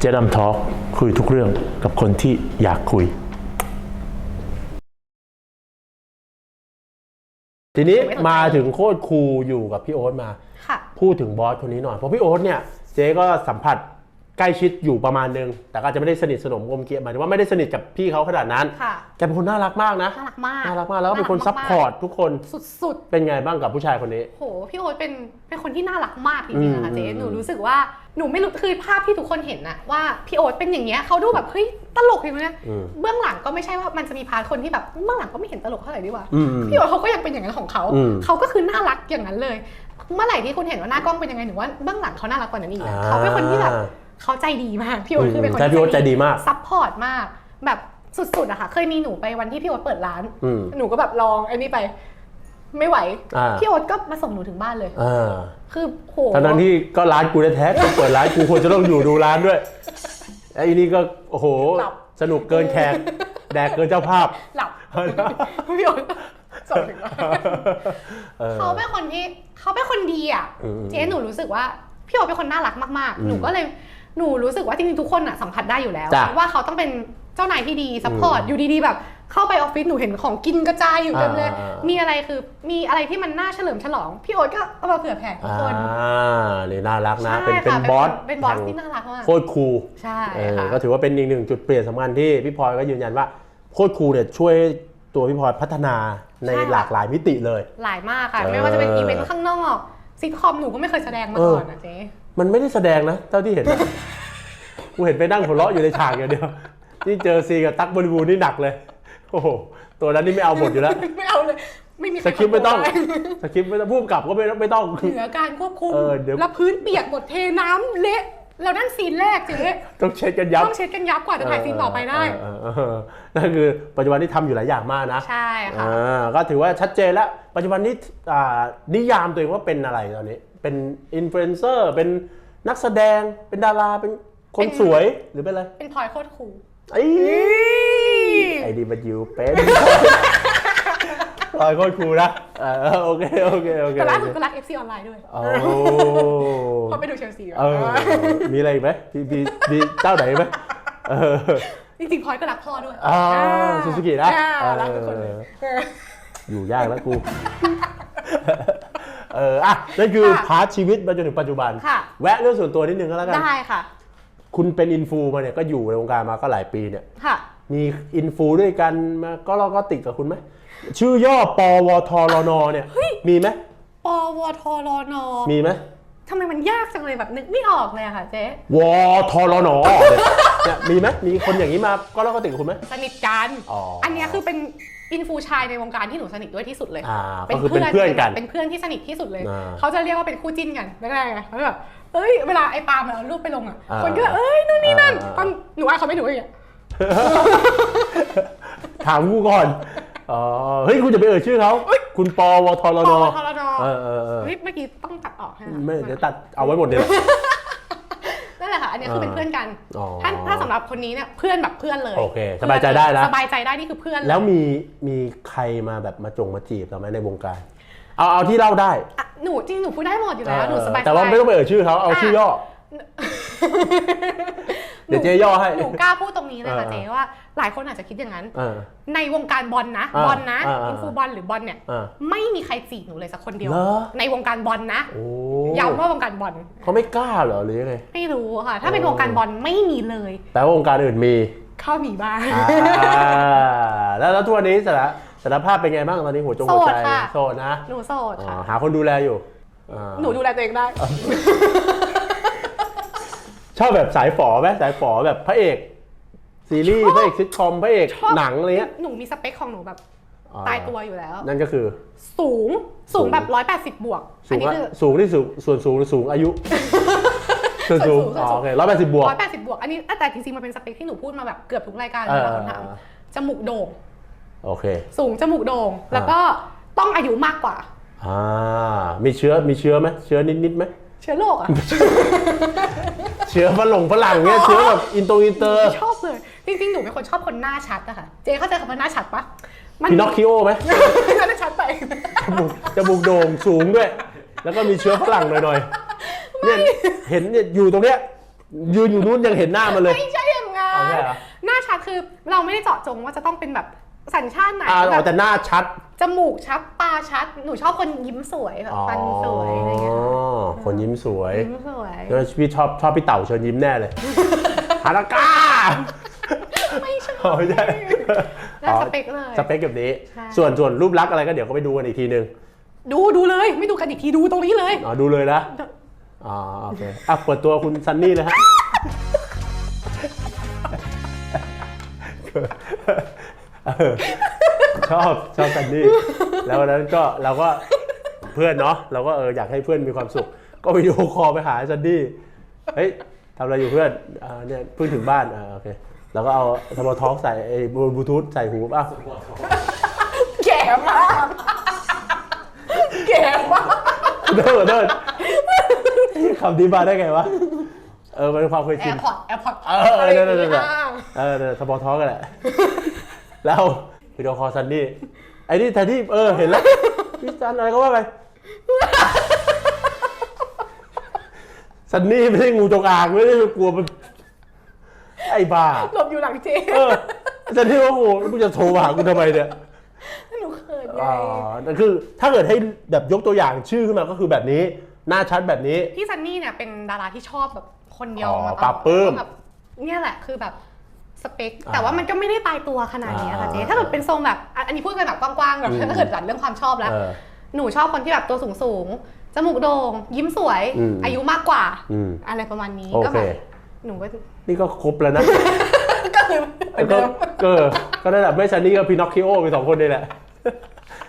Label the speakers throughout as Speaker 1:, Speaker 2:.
Speaker 1: เจดำทอล์กคุยทุกเรื่องกับคนที่อยากคุย ทีนี้มาถึงโคตรครูอยู่กับพี่โอ๊ตมา
Speaker 2: ค่ะ
Speaker 1: พูดถึงบอสคนนี้หน่อย เพราะพี่โอ๊ตเนี่ย เจ๊ก็สัมผัส ใกล้ชิดอยู่ประมาณนึง แต่ก็อาจจะไม่ได้สนิทสนมกลมเกลียวหมายถึงว่าไม่ได้สนิทกับพี่เขาขนาดนั้น
Speaker 2: ค่ะ
Speaker 1: แกเป็นคนน่ารักมากนะ
Speaker 2: น่ารักมาก
Speaker 1: น่ารักมากแล้วก็เป็นคนซัพพอร์ตทุกคน
Speaker 2: สุด
Speaker 1: เป็นไงบ้างกับผู้ชายคนนี้
Speaker 2: ๆ โห พี่โอ๊ตเป็น เป็นคนที่น่ารักมากจริงๆนะคะ
Speaker 1: อืม
Speaker 2: เจ๊
Speaker 1: อืม
Speaker 2: หนูรู้สึกว่า หนูไม่รู้ คือภาพที่ทุกคนเห็นนะว่าพี่โอ๊ตเป็นอย่างเงี้ยเขาดูแบบเฮ้ยตลกอย่างเงี้ย
Speaker 1: อืม
Speaker 2: เบื้องหลังก็ไม่ใช่ว่ามันจะมีพาร์ทคนที่แบบเบื้องหลังก็ไม่เห็นตลกเท่าไหร่ดีกว่า
Speaker 1: อืม
Speaker 2: พี่โอ๊ตเขาก็ยังเป็นอย่างนั้นของเขา
Speaker 1: อืม
Speaker 2: เขาก็คือน่ารักอย่างนั้นเลย เมื่อไหร่ที่คุณเห็นว่าหน้ากล้องเป็นยังไงหนูว่าเบื้องหลังเขาน่ารักกว่านั้นอีกนะ
Speaker 1: อ่า
Speaker 2: เขาเป็นคนที่แบบ เขาใจดีมากพี่โอ๊ตคือเป็นคน
Speaker 1: ใช่พี่โอ๊ตใจดีมาก
Speaker 2: ซัพพอร์ตมาก แบบสุดๆอะค่ะเคยมีหนูไปวันที่พี่โอ๊ตเปิดร้าน
Speaker 1: อืม
Speaker 2: หนูก็แบบลองไอ้นี่ไป ไม่ไหว
Speaker 1: อ่า
Speaker 2: พี่โอ๊ตก็มาส่งหนูถึงบ้านเลย
Speaker 1: อ่า
Speaker 2: คือโห
Speaker 1: ทั้งนั้นที่ก็ร้านกูแท้ๆกูเปิดร้านกูควรจะต้องอยู่ดูร้านด้วยไอ้นี่ก็โอ้โห สนุกเกินแขกแดกเกินเจ้าภาพ
Speaker 2: หลับพี่โอ๊ตส่งถึงบ้าน
Speaker 1: ออ
Speaker 2: เขาเป็นคนที่เขาเป็นคนดีอะ
Speaker 1: อืม
Speaker 2: เจ๊หนูรู้สึกว่าพี่โอ๊ตเป็นคนน่ารักมาก
Speaker 1: อืม
Speaker 2: ๆหนูก็เลย หนูรู้สึกว่าจริงๆทุกคนอะสัมผัสได้อยู่แล้ว
Speaker 1: จ้ะ
Speaker 2: ว่าเขาต้องเป็นเจ้านายที่ดีซัพพอร์ต
Speaker 1: อืม
Speaker 2: อยู่ดีๆแบบ เข้าไปออฟฟิศหนูเห็นของกินกระจายอยู่เต็มเลย
Speaker 1: อ่ามี
Speaker 2: มีอะไรคือมีอะไรที่มันน่าเฉลิมฉลอง พี่โอ๊ตก็เอามาเผื่อแผ่ทุก
Speaker 1: อ่า
Speaker 2: คน
Speaker 1: นี่น่ารักนะ
Speaker 2: ใช่
Speaker 1: เป็นเป็น
Speaker 2: ค่ะ
Speaker 1: บอส
Speaker 2: เป็นบอส
Speaker 1: แห่ง
Speaker 2: ที่น่ารักมาก
Speaker 1: โคตรครู
Speaker 2: ใช่
Speaker 1: เออ
Speaker 2: ค่ะ
Speaker 1: ก็ถือว่าเป็นอีกหนึ่งจุดเปลี่ยนสำคัญที่พี่พลอยก็ยืนยันว่าโคตรครูเนี่ยช่วยตัวพี่พลอยพัฒนาใน
Speaker 2: ใช่ค่ะ
Speaker 1: หลากหลายมิติเลย
Speaker 2: หลายมากค่ะ
Speaker 1: เออ
Speaker 2: ไม่ว่าจะเป็นอีเวนต์ข้างนอกซิทคอมหนูก็ไม่เคยแสดงมาก่อนนะเจ๊
Speaker 1: มันไม่ได้แสดงนะเท่าที่เห็นนะกูเห็นไปนั่งหัวเราะอยู่ในฉากอย่างเดียวนี่เจอซีกับตั๊กบริบูรณ์นี่หนักเลย โอ้โหตัวนั้นนี่ไม่เอาบทอยู่แล้ว
Speaker 2: ไม่เอาเลย ไม่มีใค
Speaker 1: ส
Speaker 2: ร
Speaker 1: คริปต์ไม่ต้อง
Speaker 2: ทำด้
Speaker 1: สคริปต์ไม่ต้องพูดกับก็ไม่ต้องไม่ต้อง
Speaker 2: เหนือการควบคุม
Speaker 1: เออเดี๋ยว
Speaker 2: แล้วพื้นเปียกหมดเทน้ำเละแล้วนั่นซีนแรกเจ๊
Speaker 1: ต้องเช็ดกันยับ
Speaker 2: ต้องเช็ดกันยับกว่าจะถ่ายซีนต่อไปได้
Speaker 1: เออเออเออนั่นคือปัจจุบันที่ทำอยู่หลายอย่างมากนะ
Speaker 2: ใช่ค่ะ
Speaker 1: อ่าก็ถือว่าชัดเจนแล้ว ปัจจุบันนี้อ่านิยามตัวเองว่าเป็นอะไรตอนนี้ เป็นอินฟลูเอนเซอร์เป็นนักแสดงเป็นดาราเป็นคน
Speaker 2: เป็น
Speaker 1: สวยหรือเป็นอะไร
Speaker 2: เป็นพลอยโคตรคูล
Speaker 1: ไอ้ไอ้ดีมันยูเป็นลอยโคตรครูนะเออโอเคโอเคโอเค
Speaker 2: แต่ล่า
Speaker 1: โอ
Speaker 2: สุด
Speaker 1: เค
Speaker 2: ก็รัก FC ออนไลน์ด้วย
Speaker 1: โอ้
Speaker 2: เพราะไปดูเชลซี
Speaker 1: เออมีอะไรอีกไหมมีมีมีเจ้าไหนไหมเออ
Speaker 2: จริงๆพลอยก็รักพ่อด้วย
Speaker 1: อ่าซูซูกินะ
Speaker 2: อ่ารักทุกคนเลย
Speaker 1: เอออยู่ยากแล้วกู เอออะนั่นคือ
Speaker 2: ค่ะ
Speaker 1: พาร์ทชีวิตมาจนถึงปัจจุบัน
Speaker 2: ค่ะ
Speaker 1: แวะเรื่องส่วนตัวนิดนึงก็แล้วกัน
Speaker 2: ได้ค่ะ
Speaker 1: คุณเป็นอินฟูมาเนี่ยก็อยู่ในวงการมาก็หลายปีเนี่ย
Speaker 2: ค่ะ
Speaker 1: มีอินฟูด้วยกันมาก็เราก็ติดกับคุณไหมชื่อย่อปวทรนเนี่ยมีไหม
Speaker 2: ปวทรน
Speaker 1: มีไหม
Speaker 2: ทำไมมันยากจังเลยแบบนึกไม่ออกเลยอะค่ะเจ๊
Speaker 1: วทรนเนี่ยมีไหมมีคนอย่างนี้มาก็เราก็ติดกับคุณไหม
Speaker 2: สนิทกัน
Speaker 1: อ๋ออั
Speaker 2: นเนี้ยคือเป็น อินฟูชายในวงการที่หนูสนิทด้วยที่สุดเลย
Speaker 1: อ่าก็คือเป็นเพื่อนกัน
Speaker 2: เป็นเพื่อนที่สนิทที่สุดเลย
Speaker 1: อ่า
Speaker 2: เขาจะเรียกว่าเป็นคู่จิ้นกันแรกๆไงเขาแบบเอ้ยเวลาไอ้ปาล์มมันเอารูปไปลงอะ
Speaker 1: อ่า
Speaker 2: คนก็เอ้ยนู่นนี่นั่น
Speaker 1: อ่า
Speaker 2: ตอนหนูว่าเขาไม่หนูอีกอะ
Speaker 1: ถามกูก่อนอ๋อเฮ้ยคุณจะไปเอ่ยชื่อเขาคุณปวทร
Speaker 2: ป
Speaker 1: น
Speaker 2: วทรน
Speaker 1: เออเออเออ
Speaker 2: เฮ้ยเมื่อกี้ต้องตัดออกให้นะ
Speaker 1: ไม่เดี๋ยวตัดเอาไว้หมดเลย
Speaker 2: นั่นแหละค่ะ อันเนี้ยคือเป็นเพื่อนกัน
Speaker 1: อ๋อ
Speaker 2: ถ้าถ้าสำหรับคนนี้เนี่ยเพื่อนแบบเพื่อนเลย
Speaker 1: โอเคสบายใจได้นะ
Speaker 2: สบายใจได้นี่คือเพื่อนเย
Speaker 1: แล้วมีมีใครมาแบบมาจงมาจีบเราไหมในวงการ เอาเอาที่เล่าได้
Speaker 2: อะหนูจริงหนูพูดได้หมดอยู่แล้วหนูสบายใจ
Speaker 1: แต่ว่าไม่ต้องไปเอ่ยชื่อเขาเอาชื่อย่อ เดี๋ยวเจ๊ย่อให้
Speaker 2: หนูกล้าพูดตรงนี้เลยค่ะ
Speaker 1: เออ
Speaker 2: เจ๊ว่า หลายคนอาจจะคิดอย่างนั้น
Speaker 1: เออ
Speaker 2: ในวงการบอลนะ
Speaker 1: อ่า
Speaker 2: บอลนะ
Speaker 1: อ่าอ่า
Speaker 2: อินฟูบอลหรือบอลเนี่ย
Speaker 1: อ่า
Speaker 2: ไม่มีใครจีบหนูเลยสักคนเดียว
Speaker 1: เหรอ
Speaker 2: ในวงการบอลนะ
Speaker 1: โอ้
Speaker 2: ย้ำว่าวงการบอล
Speaker 1: เขาไม่กล้าเหรอหรือยังไง
Speaker 2: ไม่รู้ค่ะ ถ้าเป็น
Speaker 1: เออ
Speaker 2: วงการบอลไม่มีเลย
Speaker 1: แต่ว่าวงการอื่นมี
Speaker 2: เข้ามีบ้าง
Speaker 1: อ่าแล้วแล้วทุกวันนี้สารสารภาพเป็นไงบ้างตอนนี้หัวจงหัวใจ
Speaker 2: โสดค่ะ
Speaker 1: โสดนะ
Speaker 2: หนูโสด
Speaker 1: อ๋อ
Speaker 2: ค่ะ
Speaker 1: หาคนดูแลอยู่อ่า
Speaker 2: หนูดูแลตัวเองได้
Speaker 1: ชอบแบบสายฝอไหมสายฝอแบบพระเอก ซีรีส์
Speaker 2: ชอบ
Speaker 1: พระเอกซิทคอมพระเอก
Speaker 2: ชอบ
Speaker 1: หนังอะไรเงี้ย
Speaker 2: หนูมีสเปคของหนูแบบ
Speaker 1: อ๋อ
Speaker 2: ตายตัวอยู่แล้ว
Speaker 1: นั่นก็คือ
Speaker 2: สูงสูง
Speaker 1: สูง
Speaker 2: แบบร้อยแปดสิบบวก
Speaker 1: สู
Speaker 2: อัน
Speaker 1: ง
Speaker 2: นี้
Speaker 1: อะ
Speaker 2: คือ
Speaker 1: สูงที่สูงส่วนสูงหรือสูงอายุ ส่วนสูง
Speaker 2: ส่วนสูง
Speaker 1: อ๋อโอเคร้อยแปดสิบบวก
Speaker 2: ร้อยแปดสิบบวก อันนี้แต่จริงๆมันเป็นสเปคที่หนูพูดมาแบบเกือบทุกรายการ
Speaker 1: เอ
Speaker 2: เว
Speaker 1: อ
Speaker 2: ลาคนถามจมูกโด่ง
Speaker 1: โอเค
Speaker 2: สูงจมูกโด่ง แล้วก็ต้องอายุมากกว่า
Speaker 1: อ่า มีเชื้อมีเชื้อไหมเชื้อนิดนิดๆไหม
Speaker 2: เชื้อโรคอะ
Speaker 1: เชื้อฝรั่งฝรั่งเนี่ยเชื้อแบบอินโตอินเตอร์
Speaker 2: ชอบเลย จริงๆ หนูเป็นคนชอบคนหน้าชัดอะค่ะ เจ๊เข้าใจคำว่าหน้าชัดปะมั
Speaker 1: พินอคคิโอไหม
Speaker 2: หน้าชัดไป
Speaker 1: จมูกจมูกโด่งสูงด้วย แล้วก็มีเชื้อฝรั่งหน่อยๆเนี่ยเห็นเนี่ยอยู่ตรงเนี้ยยืนอยู่นู้นยังเห็นหน้ามันเลย
Speaker 2: ไม่ใช่อย่างงั้
Speaker 1: เอา
Speaker 2: น
Speaker 1: ใช่เหรอ
Speaker 2: หน้าชัดคือเราไม่ได้เจาะจงว่าจะต้องเป็นแบบ สัญชาติไหน
Speaker 1: อ่า
Speaker 2: แบบ
Speaker 1: แต่หน้าชัด
Speaker 2: จมูกชัดตาชัด หนูชอบคนยิ้มสวยแบบฟันสวยอะไรเงี้ย
Speaker 1: อ๋อคนยิ้มสวย
Speaker 2: ยิ้มสวย
Speaker 1: แล้วพี่ชอบชอบพี่เต่าเชิญยิ้มแน่เลย ฮารากา
Speaker 2: ไม่ใช่
Speaker 1: อ๋อไม่ใช่
Speaker 2: แล้วสเปคเลย
Speaker 1: สเปคแบบนี้
Speaker 2: ใช่
Speaker 1: ส่วนส่วนรูปลักษณ์อะไรก็เดี๋ยวก็ไปดูกันอีกทีนึง
Speaker 2: ดูดูเลย ไม่ดูกันอีกทีดูตรงนี้เลย
Speaker 1: อ๋อดูเลยนะอ๋อโอเคอะเปิดตัวคุณซันนี่เลยฮะเออ ชอบชอบซันนี่แล้ววันนั้นก็เราก็เพื่อนเนาะเราก็เอออยากให้เพื่อนมีความสุข ก็วิดีโอคอลไปหาซันนี่เฮ้ยทำอะไรอยู่เพื่อนอ่าเนี่ยเพิ่งถึงบ้านอ่าโอเคแล้วก็เอาสมอท้องใส่ไอ้บลูทูธใส่หูป่ะ
Speaker 2: แก่มากแก่มาก
Speaker 1: เดินเดินคำนี้มาได้ไงวะ เออมันเป็นความเคย
Speaker 2: แอ
Speaker 1: ชิน
Speaker 2: ร์พอร์ตแอร์พอร์ต
Speaker 1: เออเออเออเออเออเออเดี๋ยวสปอร์ท้อกันแหละ แล้ววิดีโอคอลซันนี่ไอ้นี่แทนที่เออเห็นแล้วพี่ซันอะไรก็ว่าไปซันนี่ไม่ใช่งูจงอางไม่ได้กลัวมันไอ้บ้า
Speaker 2: หลบอยู่หลังเจ๊
Speaker 1: เออซันนี่ว่าโอ้โหกูจะโทรมาหากูทำไมเนี่ย
Speaker 2: หนูเขินไง
Speaker 1: อ๋อแต่คือถ้าเกิดให้แบบยกตัวอย่างชื่อขึ้นมาก็คือแบบนี้ หน้าชัดแบบนี้
Speaker 2: พี่ซันนี่เนี่ยเป็นดาราที่ชอบแบบคนเดียว
Speaker 1: อ๋อ
Speaker 2: มาตลอด
Speaker 1: ปรับปลื้ม
Speaker 2: แบบเนี่ยแหละคือแบบส เปค
Speaker 1: อ่า
Speaker 2: แต่ว่ามันก็ไม่ได้ตายตัวขนาดนี้ค่ะ
Speaker 1: อ่า
Speaker 2: เจ๊ถ้าเกิดเป็นทรงแบบอะอันนี้พูดกันแบบกว้างๆแบบ
Speaker 1: อืม
Speaker 2: ถ้าเกิดจัดเรื่องความชอบแล้ว
Speaker 1: เออ
Speaker 2: หนูชอบคนที่แบบตัวสูงสูงๆจมูกโด่งยิ้มสวย
Speaker 1: อืม
Speaker 2: อายุมากกว่า
Speaker 1: อืม
Speaker 2: อะไรประมาณนี้
Speaker 1: โอ
Speaker 2: ก็
Speaker 1: เค
Speaker 2: แบบหนูก็
Speaker 1: นี่ก็ครบแล้วนะ
Speaker 2: ก็คือเหมือน
Speaker 1: ก็
Speaker 2: เดิม
Speaker 1: ก็ก็ระดับไม่ซันนี่ก็พีนอคคิโอไปสองคนนี่แหละ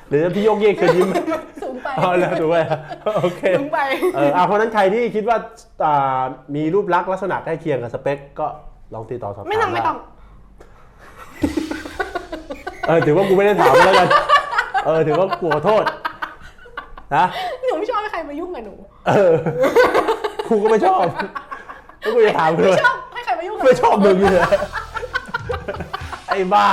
Speaker 1: หรือพี่โยกเยกเชิญยิ้ม
Speaker 2: สูงไป
Speaker 1: เอาแล้วถูกไหมโอเค
Speaker 2: สูงไป
Speaker 1: เอออะเพราะฉะนั้นใครที่คิดว่าอ่ามีรูปลักษณ์ลักษณะใกล้เคียงกับสเปคก็ ลองติดต่อสอบถาม
Speaker 2: ไม่ต้องไม่ต้อง
Speaker 1: เออถือว่ากูไม่ได้ถามแล้วกัน เออถือว่ากูขอโทษ นะ
Speaker 2: หนูไม่ชอบให้ใครมายุ่งกับหนู
Speaker 1: เออกูก็ไม่ชอบแล้วกูจะถามเล
Speaker 2: ไม่
Speaker 1: ย
Speaker 2: ชอบให้ใครมายุ่งกับหนู
Speaker 1: ไม่ชอบมึงเลยไอ้บ้า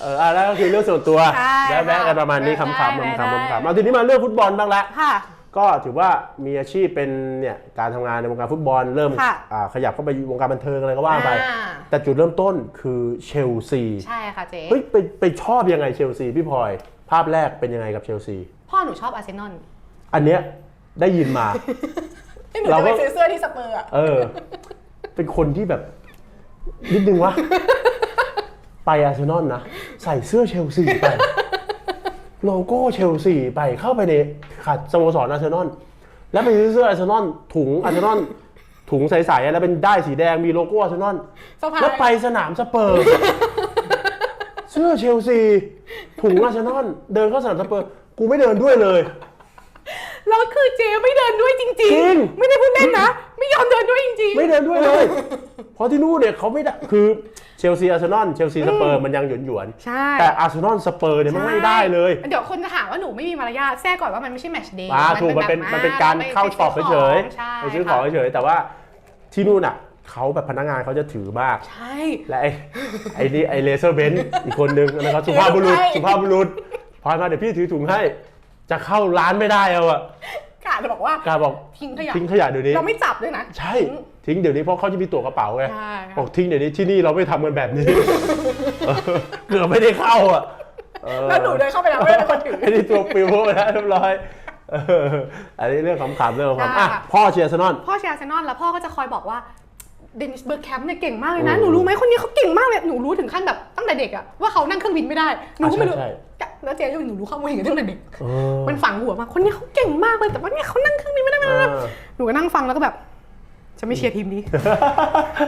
Speaker 1: เอออะแล้วก็คือเรื่องส่วนตัว
Speaker 2: ใช่
Speaker 1: แล้วแวะกันประมาณนี้
Speaker 2: ได้
Speaker 1: คำๆ
Speaker 2: ได้
Speaker 1: คำๆ
Speaker 2: ได้
Speaker 1: คำๆเอาทีนี้มาเรื่องฟุตบอลบ้างละ
Speaker 2: ค่ะ
Speaker 1: ก็ถือว่ามีอาชีพเป็นเนี่ยการทำงานในวงการฟุตบอลเริ่ม
Speaker 2: ค่ะ
Speaker 1: อ่าขยับเข้าไปวงการบันเทิงอะไรก็ว่าไป
Speaker 2: อ่า
Speaker 1: แต่จุดเริ่มต้นคือเชลซี
Speaker 2: ใช่ค่ะเจ๊
Speaker 1: เฮ้ยไปไปชอบยังไงเชลซีพี่พลอย ภาพแรกเป็นยังไงกับเชลซี
Speaker 2: พ่อหนูชอบอาร์เซนอล
Speaker 1: อันเนี้ยได้ยินมา
Speaker 2: ให้หนู
Speaker 1: เรา
Speaker 2: จะ
Speaker 1: ก็
Speaker 2: ไปซื้อเสื้อที่สเปอร์อะ
Speaker 1: เออ เป็นคนที่แบบ นิดนึงวะ ไปอาร์เซนอลนะ ใส่เสื้อเชลซีไป โลโก้เชลซีไปเข้าไปในขัดสโมสรอาร์เซนอลแล้วไปซื้อเสื้ออาร์เซนอลถุงอาร์เซนอลถุงใสๆแล้วเป็นได้ายสีแดงมีโลโก้อาร์เซนอล
Speaker 2: สะพาย
Speaker 1: แล้วไปสนามสเปอร์ เสื้อเชลซีถุงอาร์เซนอลเดินเข้าสนามสเปอร์ กูไม่เดินด้วยเลย
Speaker 2: แล้วคือเจ๊ไม่เดินด้วยจริง
Speaker 1: จริง
Speaker 2: ๆ ไม่ได้พูดเล่นนะ ไม่ยอมเดินด้วยจริงๆ
Speaker 1: ไม่เดินด้วยเลย เพราะที่นู่นเนี่ยเขาไม่ได้คือ เชลซีอาร์เซนอลเชลซีสเปอร์มันยังหยวนหยวนๆ
Speaker 2: ใช่
Speaker 1: แต่อาร์เซนอลสเปอร์เนี่ยมันไม่ได้เลย
Speaker 2: เดี๋ยวคนจะหาว่าหนูไม่มีมารยาทแทรกก่อนว่ามันไม่ใช่แมตช์เดย์
Speaker 1: อ่าถูกมันเป็น
Speaker 2: แบบ
Speaker 1: มันเป็นการเข้าช็อปเฉย
Speaker 2: ใช่
Speaker 1: ๆไปซื้อของเฉยๆแต่ว่าที่นู่นอะเขาแบบพนักงานเขาจะถือมาก
Speaker 2: ใช่
Speaker 1: และไอ้ไอ้นี่ไอ้เลเซอร์เบนซ์อีกคนนึงนะครับสุภาพบุรุษ
Speaker 2: ถือให้
Speaker 1: สุภาพบุรุษพอมาเดี๋ยวพี่ถือถุงให้ จะเข้าร้านไม่ได้เอาอะ
Speaker 2: กาจะบอกว่า
Speaker 1: กาบอก
Speaker 2: ทิ้งขยะ
Speaker 1: ทิ้งขยะเดี๋ยวนี้
Speaker 2: เราไม่จับด้วยนะ
Speaker 1: ใช่ ทิ้งเดี๋ยวนี้เพราะเขาจะมีตั๋วกระเป๋าไง
Speaker 2: ใช่ค่ะ
Speaker 1: บอกทิ้งเดี๋ยวนี้ที่นี่เราไม่ทำกันแบบนี้ เออเกือบไม่ได้เข้าอะเออ
Speaker 2: แล้วหนูเดินเข้าไปแล้วไม่เป็นคนถือ
Speaker 1: ไอ้นี่ตัวปิวไปแล้วเรียบร้อยเอออันนี้เรื่องขำๆเรื่องขำๆ
Speaker 2: ได้
Speaker 1: อะ
Speaker 2: ค่ะ
Speaker 1: พ่อเชียร์อาร์เซนอล
Speaker 2: พ่อเชียร์อาร์เซนอลแล้วพ่อก็จะคอยบอกว่าเดนิสเบอร์แคมป์เนี่ยเก่งมากเลยนะ
Speaker 1: อืม
Speaker 2: หนูรู้ไหมคนนี้เขาเก่งมากเลยหนูรู้ถึงขั้นแบบตั้งแต่เด็กอะว่าเขานั่งเครื่องบินไม่ได้หนูก็ไม่รู้
Speaker 1: ใช่ใช่
Speaker 2: แล้วเจ๊ยังหนูรู้ข้อมูลอย่างนี้ตั้งแต่เด็ก
Speaker 1: เออ
Speaker 2: มันฝังหัวมาคนนี้เขาเก่งมากเลยแต่ว่าเนี่ยเขานั่งเครื่องบินไม่ได้ไม่ได้ไม่ได้
Speaker 1: เออ
Speaker 2: หนูก็นั่งฟังแล้วก็แบบ จะไม่เชียร์ทีมนี้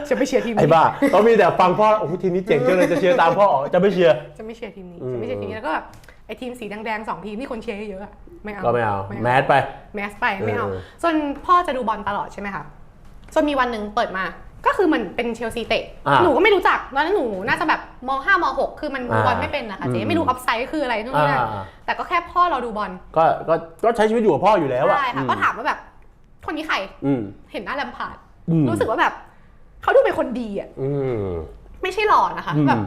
Speaker 2: จะไม่เชียร์ทีม
Speaker 1: ไอ้
Speaker 2: นี้
Speaker 1: บ้าเขามีแต่ฟังพ่อโอ้โหทีมนี้เจ๋งจังเลยจะเชียร์ตามพ่ออ๋อจะไม่เชียร์
Speaker 2: จะไม่เชียร์ทีมนี้
Speaker 1: อืม
Speaker 2: จะไม่เชียร์ทีมนี้แล้วก็แบบไอ้ทีมสีแดงๆสองทีมที่คนเชียร์เยอะๆอะไม่เอา
Speaker 1: ก็ไม่เอาแมสไป
Speaker 2: แมสไปไม่เอา
Speaker 1: เออ
Speaker 2: จนพ่อจะดูบอลตลอดใช่ไหมคะจนมีวันหนึ่งเปิดมาก็คือมันเป็นเชลซีเตะ
Speaker 1: อ่า
Speaker 2: หนูก็ไม่รู้จักตอนนั้นหนูน่าจะแบบมห้ามหกคือมันดูบอล
Speaker 1: อ่า
Speaker 2: ไม่เป็นนะคะ
Speaker 1: อื
Speaker 2: เจ๊
Speaker 1: ม
Speaker 2: ไม่รู้ออฟไซด์คืออะไรนู่นนี่นั่น
Speaker 1: อ่า
Speaker 2: แต่ก็แค่พ่อเราดูบอล
Speaker 1: ก็ก็ก็ใช้ชีวิตอยู่กับพ่ออยู่แล้วอะ
Speaker 2: ใช่ค่ะก็ถามว่าแบบคนนี้ใคร
Speaker 1: อืม
Speaker 2: เห็นหน้าแลมพาร์ด
Speaker 1: อืม
Speaker 2: รู้สึกว่าแบบเขาดูเป็นคนดีอะ
Speaker 1: อืม
Speaker 2: ไม่ใช่หล่อนะคะ
Speaker 1: อืม
Speaker 2: แบบ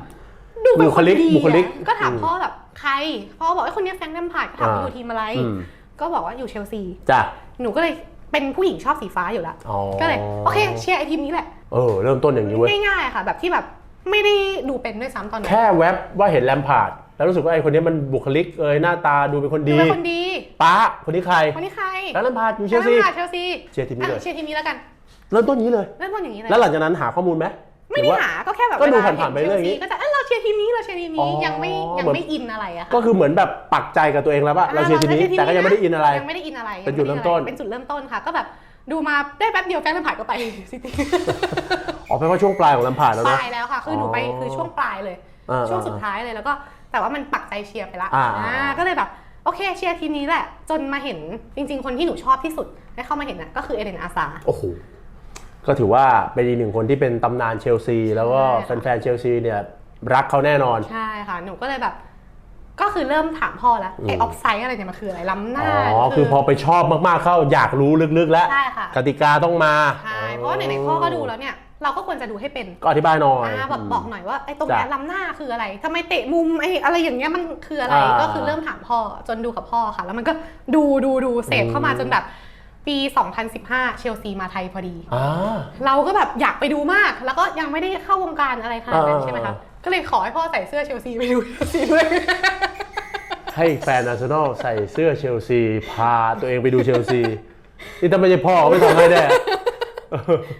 Speaker 2: ดูเป็นคนดี
Speaker 1: บุคลิก
Speaker 2: อะก็ถาม
Speaker 1: อืม
Speaker 2: พ่อแบบใครพ่อบอกไอ้ยคนนี้แฟรงค์แลมพาร์ดก็ถามว่า
Speaker 1: อ่า
Speaker 2: อยู่ทีมอะไร
Speaker 1: อืม
Speaker 2: ก็บอกว่าอยู่เชลซี
Speaker 1: จ้ะ
Speaker 2: หนูก็เลยเป็นผู้หญิงชอบสีฟ้าอยู่แล้ว
Speaker 1: อ๋อ
Speaker 2: ก็เลยโอเคเชียร์ไอทีมนี้แหละ
Speaker 1: เออเริ่มต้นอย่างนี้เว้ย
Speaker 2: ง่ายๆค่ะ แบบที่แบบไม่ได้ดูเป็นด้วยซ้ำตอนนั้น
Speaker 1: แค่แว็บว่าเห็นแลมพาร์ดแล้วรู้สึกว่าไอ้คนนี้มันบุคลิกเอยหน้าตาดูเป็นคน
Speaker 2: ดู
Speaker 1: ดี
Speaker 2: เป็นคนดี
Speaker 1: ป้าคนนี้ใคร
Speaker 2: คนนี้ใคร
Speaker 1: แล้วแลมพาร์ดอยู่เชลซี
Speaker 2: แวเชลซี
Speaker 1: เชียร์ทีมนี้เลย
Speaker 2: อะเชียร์ทีมนี้แล้วกัน
Speaker 1: เริ่มต้นอย่างนี้เลย
Speaker 2: เริ่มต้นอย่างนี้เลย
Speaker 1: แล้วหลังจากนั้นหาข้อมูลไหม
Speaker 2: ไม่
Speaker 1: หรื
Speaker 2: ได้
Speaker 1: อว่า
Speaker 2: หาก็แค่แบบ
Speaker 1: ก็ดู
Speaker 2: เวล
Speaker 1: ผ่านๆไปเรื่อยอย่างงี้
Speaker 2: ชลซีก็จะเอ้ยเราเชียร์ทีมนี้เราเชียร์ทีม
Speaker 1: อ๋
Speaker 2: นี้
Speaker 1: อ
Speaker 2: ยังไม่ยัง
Speaker 1: เหมือน
Speaker 2: ไม่อินอะไรอะค่ะ
Speaker 1: ก็คือเหมือนแบบปักใจกับตัวเองแล้วว่าเราเชียร์ทีมนี้แต่ก็ยังไม่ได้อินอะไร
Speaker 2: ยังไม่ได้อินอะไร
Speaker 1: เป็นจุดเริ่มต้น
Speaker 2: เป็นจุดเริ่มต้นค่ะ ก็แบบดูมาได้แป๊บเดียวแฟนมันผ่านก็ไปซิตี้
Speaker 1: ออกไปว่าช่วงปลายของแลมพาร์ดแล้ว
Speaker 2: ป
Speaker 1: นะ
Speaker 2: ลายแล้วค่ะคือหนูไป
Speaker 1: อ๋อ
Speaker 2: คือช่วงปลายเลย
Speaker 1: อ่า
Speaker 2: ช่วงสุดท้ายเลยแล้วก็แต่ว่ามันปักใจเชียร์ไปละ
Speaker 1: อ่า
Speaker 2: อ่าก็เลยแบบโอเคเชียร์ทีมนี้แหละ จนมาเห็นจริง ๆ คนที่หนูชอบที่สุดได้เข้ามาเห็นน่ะก็คือเอเดนอาซา
Speaker 1: โอ้โห ก็ถือว่าเป็นอีกหนึ่งคนที่เป็นตำนานเชลซี แล้วก็
Speaker 2: ใช่ค่ะ
Speaker 1: แฟนๆเชลซีเนี่ยรักเขาแน่นอน
Speaker 2: ใช่ค่ะ หนูก็เลยแบบ ก็คือเริ่มถามพ่อแล้ว
Speaker 1: อืม
Speaker 2: ไอออฟไซด์อะไรเนี่ยมันคืออะไรล้ำห
Speaker 1: อ๋
Speaker 2: น้า
Speaker 1: อคือพอไปชอบมากๆเข้าอยากรู้ลึกๆ แล้ว
Speaker 2: ใช่ค่ะ
Speaker 1: กติกาต้องมา
Speaker 2: ใช่ เพราะว่าไหนๆพ่อก็ดูแล้วเนี่ย เราก็ควรจะดูให้เป็น
Speaker 1: ก็อธิบายหน่อย
Speaker 2: อ่าแบบบอกหน่อยว่าไอ้ตรงเนี้ย
Speaker 1: จ้ะ
Speaker 2: ล้ำหน้าคืออะไรทำไมเตะมุมไอ้อะไรอย่างเงี้ยมันคืออะไร
Speaker 1: อ่า
Speaker 2: ก็คือเริ่มถามพ่อจนดูกับพ่อค่ะ แล้วมันก็ดูดูดูเสพเข้ามา
Speaker 1: อืม
Speaker 2: จนแบบ ปี 2015 เชลซีมาไทยพอดี
Speaker 1: อ่า
Speaker 2: เราก็แบบอยากไปดูมาก แล้วก็ยังไม่ได้เข้าวงการอะไรขนาดนั้น
Speaker 1: อ่า
Speaker 2: ใช่ไหมคะ ก็เลยขอให้พ่อใส่เสื้อเชลซีไปดูเชลซีด้วย
Speaker 1: ให้แฟนอาร์เซนอลใส่เสื้อเชลซี พาตัวเองไปดูเชลซี นี่ถ้าไม่ใช่พ่อไม่ทำให้แน่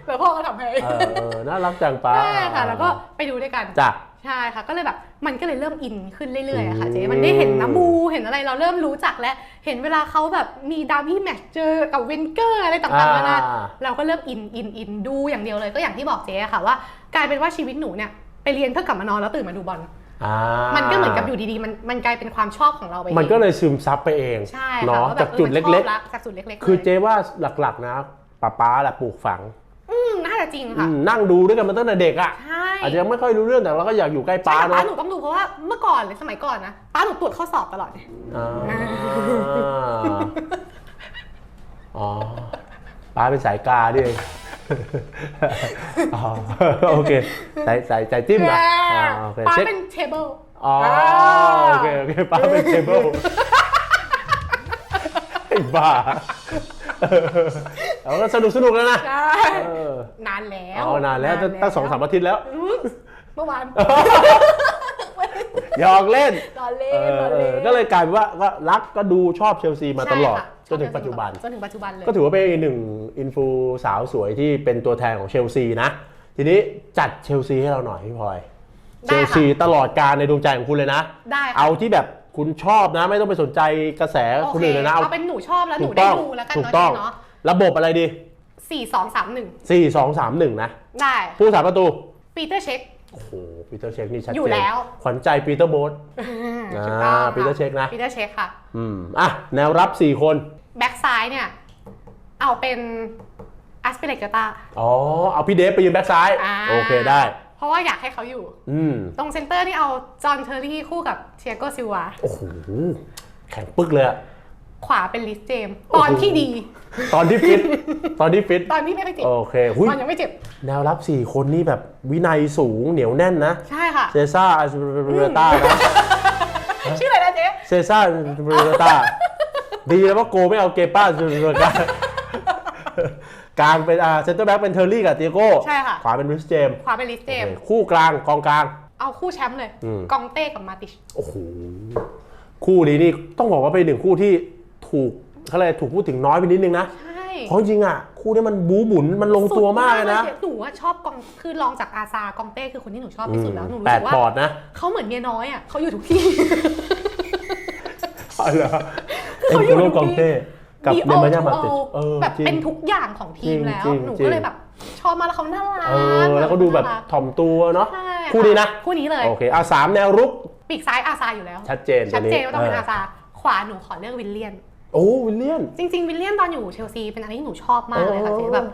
Speaker 2: แล้วพ่อก็ทำให้
Speaker 1: เออเออน่ารักจังป้า
Speaker 2: ใช่ค่ะ แล้วก็ไปดูด้วยกัน
Speaker 1: จ้ะ
Speaker 2: ใช่ค่ะ ก็เลยแบบมันก็เลยเริ่มอินขึ้นเรื่อยๆอะค่ะ
Speaker 1: อืม
Speaker 2: เจ๊มันได้เห็นน้ำมูเห็นอะไรเราเริ่มรู้จักแล้ว เห็นเวลาเขาแบบมีดาร์บี้แมตช์เจอกับเวนเกอร์อะไรต่างๆนานา
Speaker 1: อ่า
Speaker 2: เราก็เริ่มอินอินอินดูอย่างเดียวเลยก็อย่างที่บอกเจ๊อะค่ะว่ากลายเป็นว่าชีวิตหนูเนี่ยไปเรียนเพื่อกลับมานอนแล้วตื่นมาดูบอล
Speaker 1: อ่า
Speaker 2: มันก็เหมือนกับอยู่ดีๆ มันมันกลายเป็นความชอบของเราไปอง
Speaker 1: มันก็เลยซึมซับไปเอง
Speaker 2: ใช่
Speaker 1: เนาะ
Speaker 2: ค่ะว่
Speaker 1: จากจุด
Speaker 2: ออ
Speaker 1: เมั
Speaker 2: นชอบ
Speaker 1: ล็ก
Speaker 2: ละจากจุดเล็กๆ
Speaker 1: ๆ คือ
Speaker 2: เลย
Speaker 1: เจ๊ว่าหลักๆนะ ป้าป้าแหละปลูกฝัง
Speaker 2: อืมน่าจะจริง
Speaker 1: อื
Speaker 2: ค่ะ
Speaker 1: มนั่งดูด้วยกันมาตั้งแต่เด็กอะ
Speaker 2: ใช่
Speaker 1: อาจจะยังไม่ค่อยรู้เรื่องแต่เราก็อยากอยู่ใกล้
Speaker 2: ใช่
Speaker 1: ป้า
Speaker 2: แต่ป้า
Speaker 1: เนาะ
Speaker 2: หนูต้องดูเพราะว่าเมื่อก่อนเลยสมัยก่อนนะป้าหนูตรวจข้อสอบตลอดเลย
Speaker 1: อ่าอ๋อป้าเป็นสายกาด้วยเองอ๋อโอเคสายสายสายจิ้มนะอ่าโอเค
Speaker 2: ป้า
Speaker 1: เช็ค
Speaker 2: เป็นเทเบิล
Speaker 1: อ๋อโอเคโอเคป้าเป็นเทเบิลไอ้บ้า เออเอาก็สนุกสนุกแล้วนะ
Speaker 2: ใช่
Speaker 1: เออ
Speaker 2: นานแล้ว
Speaker 1: อ๋อนานแล้วตั้งตั้งสองสามอาทิตย์แล้ว
Speaker 2: อืมเมื่อวาน
Speaker 1: หยอกเล่น
Speaker 2: รอเล่
Speaker 1: เอน
Speaker 2: รอ
Speaker 1: อเอ
Speaker 2: เล่
Speaker 1: อนก็เลยกลายเป็นว่าก็รักก็ดูชอบเชลซีมาตลอด
Speaker 2: ใช่ค่ะ
Speaker 1: จนถึงปัจจุบัน
Speaker 2: จนถึงปัจจุบันเลย
Speaker 1: ก็ถือว่าเป็นอีกหนึ่งอินฟูสาวสวยที่เป็นตัวแทนของเชลซีนะ ทีนี้จัดเชลซีให้เราหน่อยพี่พลอยเช
Speaker 2: ได้
Speaker 1: ล
Speaker 2: ค่ะ
Speaker 1: ซีตลอดการในดวงใจของคุณเลยนะ
Speaker 2: ได้ค่ะ
Speaker 1: เอาที่แบบคุณชอบนะ ไม่ต้องไปสนใจกระแส
Speaker 2: โอ
Speaker 1: คน
Speaker 2: เค
Speaker 1: อื่นเลยนะเอา
Speaker 2: เอาเป็นหนูชอบแล้วห
Speaker 1: ถู
Speaker 2: นู
Speaker 1: ก
Speaker 2: ได้
Speaker 1: ต้อง
Speaker 2: ดูแล้วกัน
Speaker 1: ถูก
Speaker 2: เนาะ
Speaker 1: ต้อง
Speaker 2: เนาะ
Speaker 1: ระบบอะไรดี
Speaker 2: สี่สองสามหนึ่ง
Speaker 1: 4 2 3 1 นะ
Speaker 2: ได้
Speaker 1: ผู้สาประตู
Speaker 2: ปีเตอร์เช็ค
Speaker 1: โอ้โหปีเตอร์เช็คนี่ชัดเจน
Speaker 2: อยู่แล้ว
Speaker 1: ขวัญใจปีเตอร์โบ๊ทอ่า
Speaker 2: ถูกต้อง
Speaker 1: ปีเตอร์เช็คนะ
Speaker 2: ปีเตอร์เช็คค่ะ
Speaker 1: อืมอะแนวรับ 4 คน
Speaker 2: แบ็กซ้ายเนี่ย เอาเป็นอัสเปเรกเตา
Speaker 1: อ๋อ เอาพี่เดฟไปยืนแบ็คซ้าย โอเคได้
Speaker 2: เพราะว่าอยากให้เขาอยู่
Speaker 1: อืม
Speaker 2: ตรงเซนเตอร์นี่เอาจอห์นเทอร์รี่คู่กับเทียโกซิลวา
Speaker 1: โอ้โหแข็งปึกเลยอะ
Speaker 2: ขวาเป็นลิสเจมส์ตอนที่ดี
Speaker 1: ตอนที่ฟิต ตอนที่ฟิต
Speaker 2: ตอนที่ไม่ค่อยเจ็บ
Speaker 1: โอเคหุย
Speaker 2: ตอนยังไม่เจ็บ
Speaker 1: แนวรับ 4 คนนี่แบบวินัยสูงเหนียวแน่นนะ
Speaker 2: ใช่ค่ะ
Speaker 1: เซซ่าอาซูเรต้านะ
Speaker 2: ชื่ออะไรนะเจ๊
Speaker 1: เซซ่าอาซูเรต้า ดีแล้วว่าโกไม่เอาเกป้าอาซูเรต้ากลางเป็นอ่าเซนเตอร์แบ็กเป็นเทอร์รี่กับเตียโก้
Speaker 2: ใช่ค่ะ
Speaker 1: ขวาเป็นริสเจมส์
Speaker 2: ขวาเป็นลิสเจมส์
Speaker 1: โอเคคู่กลางกองกลาง
Speaker 2: เอาคู่แชมป์เลย
Speaker 1: อืม
Speaker 2: กองเต้กับมาติช
Speaker 1: โอ้โห คู่นี้นี่ต้องบอกว่าเป็นหนึ่งคู่ที่ ถูกเขาเลยกถูกพูดถึงน้อยไปนิดนึงนะ
Speaker 2: ใช่
Speaker 1: เพราะจริงๆอะคู่นี้มันบู๊บุนมันลงตัวมากเลยนะ
Speaker 2: สุดหนูว่าชอบกองคือลองจากอาซากองเต้คือคนที่หนูชอบที่สุดแล้วหนูรู้
Speaker 1: แป
Speaker 2: สึ
Speaker 1: ด
Speaker 2: กว่า
Speaker 1: ปอดนะ
Speaker 2: เขาเหมือนเมียน้อยอะเขาอยู่ทุกที่
Speaker 1: อ๋อเหรอ
Speaker 2: คือเขาอยู่
Speaker 1: โน
Speaker 2: ทุก
Speaker 1: กอง
Speaker 2: ที่
Speaker 1: เต้กับ
Speaker 2: มี
Speaker 1: เนมาญ่ามาติช
Speaker 2: all
Speaker 1: เออ
Speaker 2: แบบ
Speaker 1: จริง
Speaker 2: เป็นทุกอย่างของทีมแล้ว
Speaker 1: จริงๆ
Speaker 2: หนู
Speaker 1: จริง
Speaker 2: ก็เลยแบบชอบมากแล้วเขาน่ารัก
Speaker 1: เออแล้วก็ดูแบบถ่อมตัวเนาะ
Speaker 2: ใช่
Speaker 1: คู่นี้นะ
Speaker 2: คู่นี้เลย
Speaker 1: โอเคเอาสามแนวรุก
Speaker 2: ปีกซ้ายอาซาอยู่แล้ว
Speaker 1: ชัดเจน
Speaker 2: ชัดเจน
Speaker 1: ตัว
Speaker 2: ว่าต้องเป็น
Speaker 1: เอา
Speaker 2: ซาขวาหนูขอเลือกวิลเลียน
Speaker 1: โอ้วิลเลียน
Speaker 2: จริง ๆ วิลเลียนตอนอยู่เชลซีเป็นอะไรที่หนูชอบมากเลยค่ะ
Speaker 1: โอ้
Speaker 2: เจ๊แบบ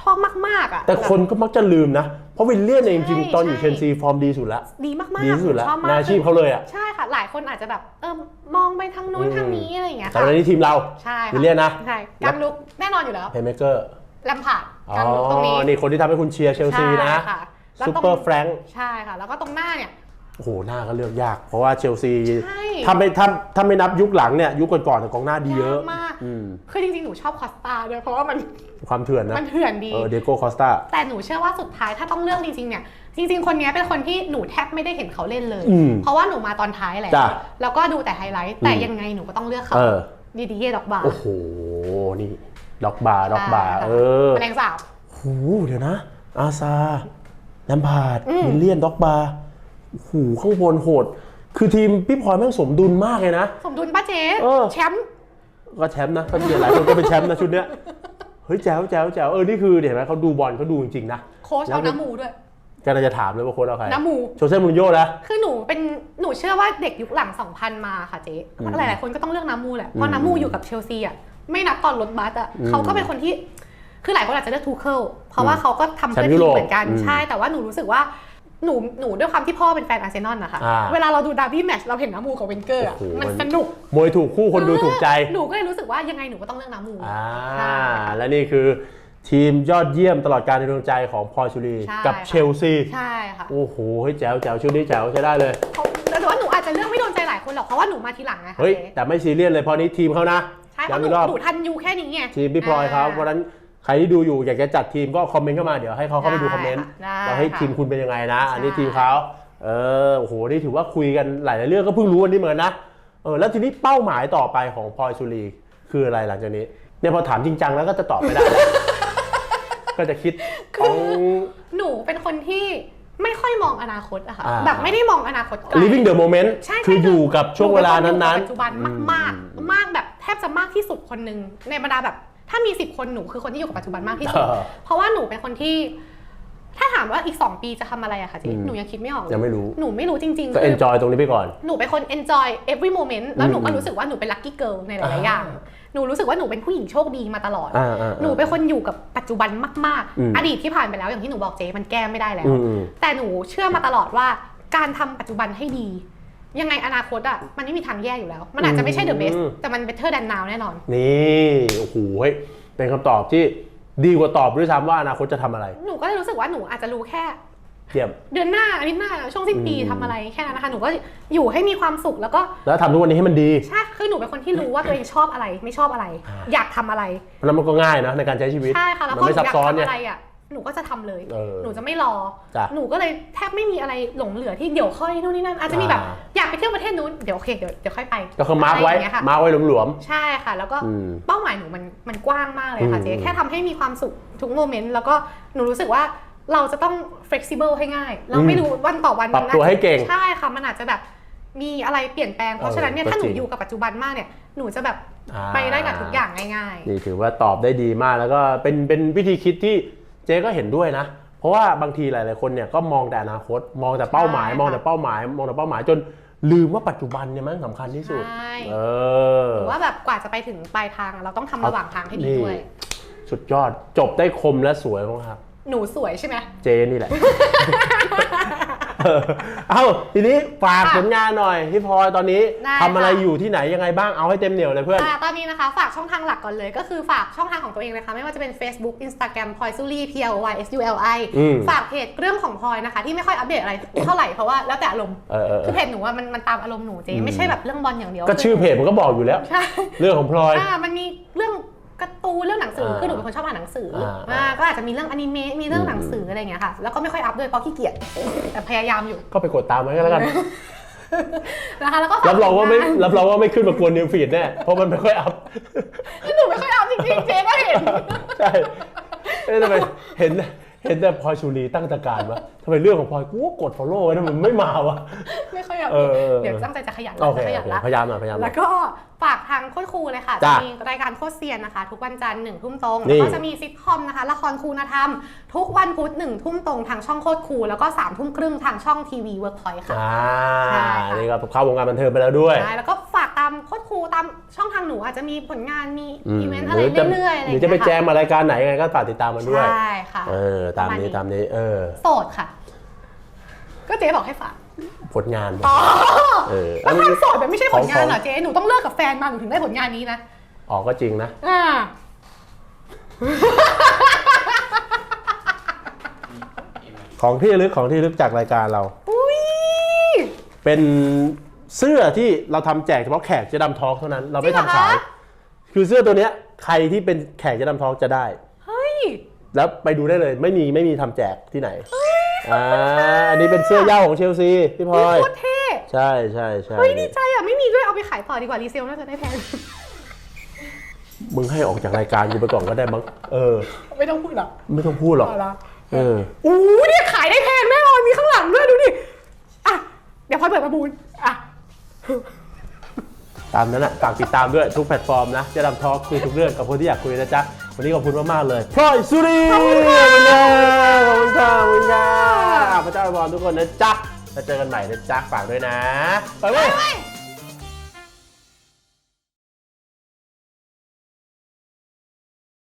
Speaker 2: ชอบมากๆอะ
Speaker 1: แต่คนก็มักจะลืมนะ เพราะวิลเลียนเนี่ยจริง
Speaker 2: ใช่
Speaker 1: ๆตอนอยู่
Speaker 2: ใช่
Speaker 1: เชนซีฟอร์มดีสุดละ
Speaker 2: ดีมากๆ
Speaker 1: ดีที่สุดละ
Speaker 2: หนูชอบมาก
Speaker 1: ในอาชีพเขาเลยอะ
Speaker 2: ใช่ค่ะ หลายคนอาจจะแบบเออมองไปทางนู้น
Speaker 1: อืม
Speaker 2: ทางนี้อะไรอย่างเงี้ย
Speaker 1: แต่
Speaker 2: ค่ะ
Speaker 1: วันนี้ทีมเรา
Speaker 2: ใช่ค่ะ
Speaker 1: วิลเลียนนะ
Speaker 2: ใช่กางลุกแน่นอนอยู่แล้ว
Speaker 1: เพย์เมเกอร์
Speaker 2: แลมพาร์ด
Speaker 1: อ๋อกา
Speaker 2: งลุกตรงนี้
Speaker 1: นี่คนที่ทำให้คุณเชียร์เชลซีนะ
Speaker 2: ใช่ค่ะแล้ว
Speaker 1: ซู
Speaker 2: ตรง
Speaker 1: เปอร์แฟรงค์
Speaker 2: ใช่ค่ะ แล้วก็ตรงหน้าเนี่ย
Speaker 1: โอ้โหหน้าก็เลือกยาก เพราะว่าเชลซี
Speaker 2: ใช่
Speaker 1: ถ้าไม่ถ้าถ้าไม่นับยุคหลังเนี่ยยุคก่อนๆเนี่ยกองหน้าดีเยอะา
Speaker 2: กมาก
Speaker 1: อืม
Speaker 2: คือจริงๆ หนูชอบคอสตาด้วยเพราะว่ามัน
Speaker 1: ความเถื่อนนะ
Speaker 2: มันเถื่อนดี
Speaker 1: เออเดโก้คอสตา
Speaker 2: แต่หนูเชื่อว่าสุดท้ายถ้าต้องเลือกจริงๆเนี่ยจริง ๆ คนนี้เป็นคนที่หนูแทบไม่ได้เห็นเขาเล่นเลย
Speaker 1: อืม
Speaker 2: เพราะว่าหนูมาตอนท้ายแหละ
Speaker 1: จ้ะ
Speaker 2: แล้วก็ดูแต่ไฮไลท์แต่
Speaker 1: อืม
Speaker 2: ยังไงหนูก็ต้องเลือกเขา
Speaker 1: เออ
Speaker 2: ดีดีเย่ดอกบาร์
Speaker 1: โอ้โห นี่ด็อกบาร์ด็อกบาร์
Speaker 2: ใช่ค่ะ
Speaker 1: เออ
Speaker 2: แมลงสาบ
Speaker 1: โหเดี๋ยวนะ อาซาแลมพาร์ด
Speaker 2: อืม
Speaker 1: วิลเลียนด็อกบาร์โอ้โหข้างบนโหด คือทีมพี่พลอยแม่งสมดุลมากเลยนะ
Speaker 2: สมดุลป้าเจ๊
Speaker 1: เออ
Speaker 2: แชมป์
Speaker 1: ก็แชมป์นะก็มีหลายคนก็เป็นแชมป์นะชุดเนี้ยเฮ้ยแจ๋วแจ๋วแจ๋วเออนี่คือเห็นไหมเขาดูบอลเขาดูจริงๆนะ
Speaker 2: โค้ชเอาน้ำมูด้วย
Speaker 1: กำลังจะถามเลยว่าโค้ชเอาใคร
Speaker 2: น้ำมู
Speaker 1: โจเซ่มูรินโญ่นะ
Speaker 2: คือหนูเป็นหนูเชื่อว่าเด็กยุคหลัง 2000 มาค่ะเจ๊
Speaker 1: อืม
Speaker 2: หลายๆคนก็ต้องเลือกน้ำมูแหละ เพ
Speaker 1: อื
Speaker 2: ราะ
Speaker 1: ม
Speaker 2: น้ำมูอยู่กับเชลซีอะไม่นับตอนรถบัสอะ
Speaker 1: อืม
Speaker 2: เขาก็เป็นคนที่ คือหลายคนอาจจะเลือกทูเคิลเพราะว่าเขาก็ทำเพื่อ
Speaker 1: แชมป์ยุ
Speaker 2: ที
Speaker 1: โร
Speaker 2: ม
Speaker 1: ป
Speaker 2: เหมือนกัน
Speaker 1: อืม
Speaker 2: ใช่ แต่ว่าหนูรู้สึกว่า หนูหนูด้วยความที่พ่อเป็นแฟนอาร์เซนอลนะคะ
Speaker 1: อ่า
Speaker 2: เวลาเราดูดาร์บี้แมตช์เราเห็นน้ำมูกับเวนเกอร์อะ
Speaker 1: โอ้โห
Speaker 2: มัน
Speaker 1: มัน
Speaker 2: สนุก
Speaker 1: มวยถูกคู่คนดูถูกใจ
Speaker 2: หนูก็เลยรู้สึกว่ายังไงหนูก็ต้องเลือกน้ำมู
Speaker 1: อ่า
Speaker 2: ใช่
Speaker 1: และนี่คือทีมยอดเยี่ยมตลอดการในดวงใจของพลอยชุรี
Speaker 2: ใช่
Speaker 1: กับ
Speaker 2: ค่ะ
Speaker 1: เชลซี
Speaker 2: ใช่ค่ะ
Speaker 1: โอ้โหเฮ้ยแจ๋วแจ๋วชุดนี้แจ๋วใช้ได้เลย
Speaker 2: เขาแต่ว่าหนูอาจจะเลือกไม่โดนใจหลายคนหรอกเพราะว่าหนูมาทีหลังไงคะ
Speaker 1: เฮ้ย
Speaker 2: เจ๊
Speaker 1: แต่ไม่ซีเรียสเลยเพราะนี้ทีมเขานะ
Speaker 2: ใช่เพราะหนู
Speaker 1: ย้ำอีกรอบ
Speaker 2: หนูทันยูแค่นี้ไง
Speaker 1: ทีมพี่พลอยเขาเพราะฉะนั้นใครที่ดูอยู่อยากจะจัดทีมก็คอมเมนต์เข้ามาเดี๋ยวให้เขาเข้าไปดูคอมเมนต์
Speaker 2: ได้
Speaker 1: ว่าให้
Speaker 2: ค่ะ
Speaker 1: ทีมคุณเป็นยังไงนะ อันนี้
Speaker 2: ใช่
Speaker 1: ทีมเขาเออโอ้โหนี่ถือว่าคุยกันหลายๆเรื่องก็เพิ่งรู้วันนี้เหมือนกันนะเออแล้วทีนี้เป้าหมายต่อไปของพลอยชุรีคืออะไรหลังจากนี้เนี่ยพอถามจริงจังแล้วก็จะตอบไม่ได้แล้ว ก็จะคิดของ
Speaker 2: หนูเป็นคนที่ไม่ค่อยมองอนาคตอะค่ะ
Speaker 1: อ่า
Speaker 2: แบบไม่ได้มองอนาคตไกล
Speaker 1: living the moment
Speaker 2: ใช่ใช่
Speaker 1: คืออยู่กับช่วงเวลานั้น
Speaker 2: ห
Speaker 1: ๆ
Speaker 2: เป็คอยู่กับปัจจุบันมากๆมากแบบแทบจะมากที่สุดคนหนึ่งในบรรดาแบบ ถ้ามีสิบคนหนูคือคนที่อยู่กับปัจจุบันมากที่สุด
Speaker 1: เออ
Speaker 2: เพราะว่าหนูเป็นคนที่ ถ้าถามว่าอีก 2 ปีจะทำอะไรอะค่ะเจ๊
Speaker 1: อืม
Speaker 2: หนูยังคิดไม่ออกเลย
Speaker 1: ยังไม่รู้
Speaker 2: หนูไม่รู้จริงๆ
Speaker 1: ก็
Speaker 2: คือ
Speaker 1: enjoy ตรงนี้ไปก่อน
Speaker 2: หนูเป็นคน enjoy every moment แล้วหนูก็
Speaker 1: อืม
Speaker 2: รู้สึกว่าหนูเป็น lucky girl ในหลายๆอย่างหนูรู้สึกว่าหนูเป็นผู้หญิงโชคดีมาตลอด
Speaker 1: อ่าอ่า
Speaker 2: หนูเป็นคนอยู่กับปัจจุบันมาก
Speaker 1: อืม
Speaker 2: ๆอดีตที่ผ่านไปแล้วอย่างที่หนูบอกเจ๊มันแก้ไม่ได้แล้ว
Speaker 1: อืมอืม
Speaker 2: แต่หนูเชื่อมาตลอดว่าการทำปัจจุบันให้ดี ยังไงอนาคตอะมันไม่มีทางแย่อยู่แล้ว มันอาจจะไม่ใช่ the best
Speaker 1: อืม
Speaker 2: แต่มัน better than now แน่นอน
Speaker 1: นี่โอ้โหเฮ้ยเป็นคำตอบที่ดีกว่าตอบด้วยซ้ำว่าอนาคตจะทำอะไร
Speaker 2: หนูก็เลยรู้สึกว่าหนูอาจจะรู้แค่
Speaker 1: เยี่ยม
Speaker 2: เดือนหน้าอาทิตย์หน้าช่วงสิ้นปี
Speaker 1: อืม
Speaker 2: ทำอะไรแค่นั้นนะคะหนูก็อยู่ให้มีความสุขแล้วก็
Speaker 1: แล้วทำทุกวันนี้ให้มันดี
Speaker 2: ใช่คือหนูเป็นคนที่รู้ว่าตัวเองชอบอะไร ไม่ชอบอะไร
Speaker 1: อ่า
Speaker 2: อยากทำอะไร
Speaker 1: เพราะนั้นมันก็ง่ายนะในการใช้ชีวิต
Speaker 2: ใช่ค่ะแล้ว
Speaker 1: มัน
Speaker 2: พอห
Speaker 1: ไม่
Speaker 2: นู
Speaker 1: ซับ
Speaker 2: อยาก
Speaker 1: ซ้อน
Speaker 2: ทำ
Speaker 1: เนี่ย
Speaker 2: อะไรอะ หนูก็จะทำเลย
Speaker 1: เออ
Speaker 2: หนูจะไม่รอ
Speaker 1: จ้ะ
Speaker 2: หนูก็เลยแทบไม่มีอะไรหลงเหลือที่เดี๋ยวค่อยนู่นนี่นั่น อาจจะมีแบบ
Speaker 1: อ่า
Speaker 2: อยากไปเที่ยวประเทศนู้น เดี๋ยวโอเคเดี๋ยวเดี๋ยวค่อยไป
Speaker 1: ก็คือมาร์กไว้ะ
Speaker 2: รย่งเงี้ยค่ะ
Speaker 1: มาร์กไว้หลวม
Speaker 2: ใช่ค่ะ แล้วก็
Speaker 1: อืม
Speaker 2: เป้าหมายหนูมันมันกว้างมากเลยค่ะ
Speaker 1: อืม
Speaker 2: เจ๊แค่ทำให้มีความสุขทุกโมเมนต์แล้วก็หนูรู้สึกว่าเราจะต้อง flexible ให้ง่าย เราไม่รู้วันต่อวัน
Speaker 1: ปรับตัวให้เก่ง
Speaker 2: ใช่ค่ะ มันอาจจะแบบมีอะไรเปลี่ยนแปลงเพราะฉะนั้นเนี่ย
Speaker 1: เออ
Speaker 2: ถ้าหนู
Speaker 1: ก็จริง
Speaker 2: อยู่กับปัจจุบันมากเนี่ยหนูจะแบบ
Speaker 1: อ่า
Speaker 2: ไปได้กับทุกอย่างง่าย
Speaker 1: นี่ถือว่าตอบได้ดีมากแล้วก็เป็นเป็นวิธีคิดที่ เจ๊ก็เห็นด้วยนะ เพราะว่าบางทีหลาย ๆ คนเนี่ยก็มองแต่อนาคต มองแต่เป้าหมาย
Speaker 2: ใช่ค่ะ
Speaker 1: มองแต่เป้าหมาย มองแต่เป้าหมายจนลืมว่าปัจจุบันเนี่ยมันสำคัญที่สุด
Speaker 2: ใช่
Speaker 1: เออ
Speaker 2: ๆหรือว่าแบบกว่าจะไปถึงปลายทางอะเราต้องทำระหว่างทางให้ดี
Speaker 1: นี่
Speaker 2: ด้วย
Speaker 1: สุดยอดจบได้คมและสวยมากครับ
Speaker 2: หนูสวยใช่ไหม
Speaker 1: เจนี่แหละ เออเอ้าทีนี้ฝาก
Speaker 2: ค่ะ
Speaker 1: ผลงานหน่อยพี่พลอยตอนนี้
Speaker 2: ได้
Speaker 1: ทำอะไร
Speaker 2: ค่ะ
Speaker 1: อยู่ที่ไหนยังไงบ้างเอาให้เต็มเหนียวเลยเพื่อน
Speaker 2: อ่าตอนนี้นะคะ ฝากช่องทางหลักก่อนเลย ก็คือฝากช่องทางของตัวเองนะคะ ไม่ว่าจะเป็น Facebook Instagram พลอยซูลี่ P L Y S U L I
Speaker 1: อืม
Speaker 2: ฝากเพจเรื่องของพลอยนะคะ ที่ไม่ค่อยอัปเดตอะไรเท่าไหร่เพราะว่าแล้วแต่อารมณ์
Speaker 1: เออเออเอ
Speaker 2: คือ
Speaker 1: อ
Speaker 2: เพจหนูอะมันมันตามอารมณ์หนูเจ๊
Speaker 1: อืม
Speaker 2: ไม่ใช่แบบเรื่องบอลอย่างเดียว
Speaker 1: ก็ชื่อเพจมันก็บอกอยู่แล้ว
Speaker 2: ใช่
Speaker 1: เรื่องของพลอย
Speaker 2: อ่ามันมีเรื่อง การ์ตูนเรื่องหนังสือ
Speaker 1: อ่า
Speaker 2: คือหนูเป็นคนชอบอ่านหนังสืออา
Speaker 1: อ่า
Speaker 2: ก็อาจจะมีเรื่องอนิเมะมีเรื่องหนังสืออะไรอย่างเงี้ยค่ะ แล้วก็ไม่ค่อยอัพด้วยเพราะขี้เกียจแต่พยายามอยู่
Speaker 1: ก็ไปกดตามไว้ก็แล้วกัน
Speaker 2: นะคะแล้วก็ฝาก
Speaker 1: รับรองว่าไม่
Speaker 2: ผลงน
Speaker 1: รับรองว่าไม่ขึ้นมากวนนิวฟีดแน่เพราะมันไม่ค่อยอัพ
Speaker 2: หนูไม่ค่อยอัพจริงๆเจ๊ก็เห็น
Speaker 1: ใช่เอ๊ะทำไมเห็นเห็นแต่พลอยชูรีตั้งตะการวะทำไมเรื่องของพลอยกูก็กด follow ไว้ทำไมมันไม่มาวะ
Speaker 2: ไม่ค่อยอัพ
Speaker 1: เออเออเออ
Speaker 2: เดี๋ยวตั้งใจจะขยัน
Speaker 1: โอเค
Speaker 2: จะข
Speaker 1: โอ
Speaker 2: ยัน
Speaker 1: เค
Speaker 2: ละ
Speaker 1: พยายามหน่อยพยายามหน่
Speaker 2: แล้
Speaker 1: อยว
Speaker 2: ก็ ฝากทางโคตรครูเลยค่ะ
Speaker 1: จ้ะ
Speaker 2: จะมีรายการโคตรเซียนนะคะ ทุกวันจันทร์หนึ่งทุ่มตรง
Speaker 1: นี่
Speaker 2: แล้วก็จะมีซิทคอมนะคะ ละครคุณธรรม ทุกวันพุธหนึ่งทุ่มตรงทางช่องโคตรครูแล้วก็สามทุ่มครึ่งทางช่องทีวีเวิร์กพอยต์ค่ะ
Speaker 1: อ่า
Speaker 2: ใช่ค่ะ
Speaker 1: นี่ก็เข้าวงการบันเทิงไปแล้วด้วย
Speaker 2: ใช่แล้วก็ฝากตามโคตรครูตามช่องทางหนูอาจจะมีผลงานมี
Speaker 1: อืม
Speaker 2: อีเวนต์อะไร
Speaker 1: หรือจะ
Speaker 2: เรื่อยๆอะไร
Speaker 1: ห
Speaker 2: อ
Speaker 1: รื
Speaker 2: ย่า
Speaker 1: องจะไป
Speaker 2: เงี้ย
Speaker 1: แจ
Speaker 2: ค่ะ
Speaker 1: มมารายการไหนยังไงก็ฝากติดตามมันด้วย
Speaker 2: ใช่ค่ะ
Speaker 1: เออ ตาม
Speaker 2: ประณ
Speaker 1: นี้ ตามนี้ เออ
Speaker 2: โสดค่ะ ก็เจ๊บอกให้ฝาก
Speaker 1: ผลงาน
Speaker 2: อ๋อ
Speaker 1: เออ
Speaker 2: แล้วความโสดแบบไม่ใช่ผลงานเหร
Speaker 1: ข
Speaker 2: อ
Speaker 1: อง
Speaker 2: เจ๊หนูต้องเลิกกับแฟนมาหนูถึงได้ผลงานนี้นะ
Speaker 1: ออกก็จริงนะ
Speaker 2: อ่า
Speaker 1: ของที่ระลึกของที่ระลึกจากรายการเรา
Speaker 2: อุ้ย
Speaker 1: เป็นเสื้อที่เราทำแจกเฉพาะแขกเจะดำทอล์กเท่านั้น เราไม่ทำขาย คือเสื้อตัวเนี้ย ใครที่เป็นแขกจะนำทองจะได้
Speaker 2: เฮ้ย
Speaker 1: แล้วไปดูได้เลย ไม่มีไม่มีทำแจกที่ไหน อ่าอันนี้เป็นเสื้อเหย้าของเชลซีพี่พลอย
Speaker 2: โคตรเท่
Speaker 1: ใช่ใช่ใช่
Speaker 2: เฮ้ยดีใจอะ ไม่มีด้วยเอาไปขายต่อดีกว่ารีเซลน่าจะได้แพง
Speaker 1: มึงให้ออกจากรายการกูไปก่อนก็ได้มั้งเออ
Speaker 2: ไม่ต้องพูดหรอก
Speaker 1: ไม่ต้องพูดหรอก
Speaker 2: เอาละ
Speaker 1: เออ
Speaker 2: อู้เนี่ยขายได้แพงแน่นอนมีข้างหลังด้วยดูดิอะเดี๋ยวพลอยเปิดประมูลอะ
Speaker 1: ตามนั้นแหละฝากติดตามด้วยทุกแพลตฟอร์มนะจะดำทอล์กคุยทุกเรื่องกับคนที่อยากคุยนะจ๊ะ วันนี้ขอบคุณมากๆเลยพลอยสุรีขอบคุณค่ะขอบคุณค่ะขอบคุณค่ะ พระเจ้าอวยพรทุกคนนะจ๊ะแล้วเจอกันใหม่นะจ๊ะฝากด้วยนะไปเว้ย
Speaker 2: ไป